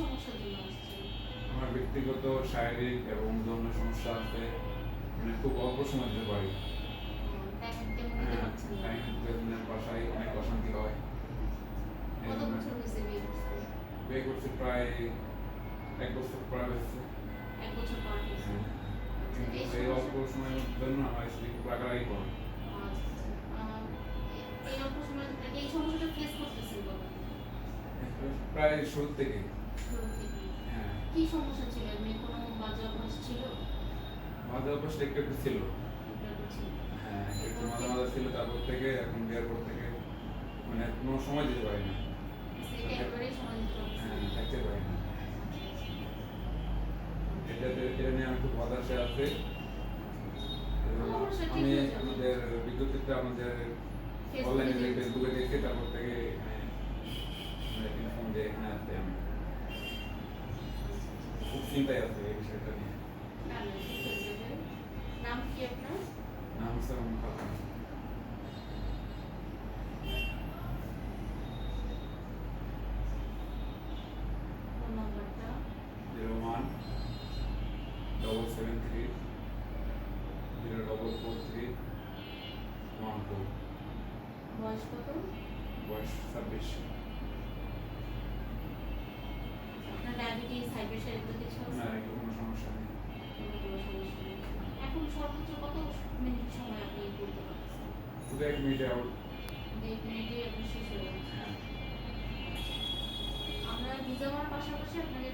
সমস্যার জন্য আসছেন আমার ব্যক্তিগত শারীরিক এবং যৌন সমস্যা আছে। মানে খুব অল্প সময় দিতে পারি হ্যাঁ বাসায় অনেক অশান্তি হয়। বিয়ে করছেন প্রায় এক বছর পার হয়েছে। হ্যাঁ। আচ্ছা, এই অল্প সময়ের জন্য আমার স্ত্রী খুব রাগারাগি করে। আচ্ছা, আচ্ছা। প্রায় শুরু থেকে থেকে হ্যাঁ। কি সমস্যা ছিল? এমনি কোনো বাজে অভ্যাস ছিল? মাঝে অবশ্যই একটু একটু ছিল। হ্যাঁ একটু মাঝে মাঝে ছিল তারপর থেকে এখন বিয়ের পর থেকে মানে কোনো সময় দিতে পারি না। পারতেছেন হ্যাঁ না। থাকতে পারি না। এটাতে এটা নিয়ে আমি খুব হতাশে আছে। আমি আমাদের বিজ্ঞপ্তিটা আমাদের অনলাইনে ফেসবুকে দেখে তারপর থেকে দিয়ে এখানে আসতে আমি। খুব চিন্তায় আছে এই বিষয়টা নিয়ে না, না, ঠিক হয়ে যাবে। নাম কি আপনার নাম হচ্ছে আমার কাকা ফোন নাম্বারটা zero one double seven three zero double four three one two বয়স কত বয়স ছাব্বিশ কিছু না কোনো সমস্যা নেই। এখন সর্বোচ্চ কত মিনিট সময় আপনি করতে পারছেন শুধু এক মিনিটে আউট এই মিনিটে আপনি শেষ হয়ে হ্যাঁ। আমরা ভিজামার পাশাপাশি আপনাকে